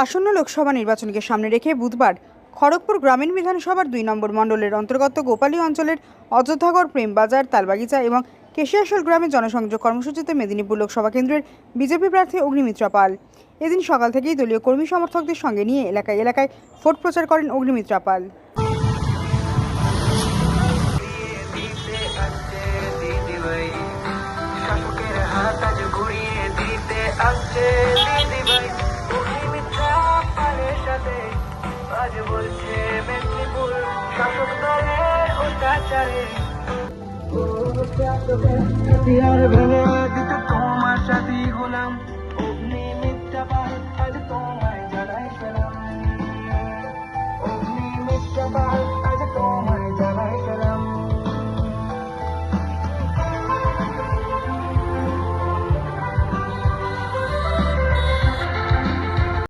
আসন্ন লোকসভা নির্বাচনকে সামনে রেখে বুধবার খড়গপুর গ্রামীণ বিধানসভার দুই নম্বর মণ্ডলের অন্তর্গত গোপালী অঞ্চলের অযোধ্যাগড় প্রেমবাজার তালবাগিচা এবং কেশিয়াশোল গ্রামে জনসংযোগ কর্মসূচিতে মেদিনীপুর লোকসভা কেন্দ্রের বিজেপি প্রার্থী অগ্নিমিত্রা পাল। এদিন সকাল থেকেই দলীয় কর্মী সমর্থকদের সঙ্গে নিয়ে এলাকায় এলাকায় ভোট প্রচার করেন অগ্নিমিত্রা পাল। আজ বলছে মেদিনীপুর শাসক দলের অত্যাচারে হাতিয়ার ভেঙে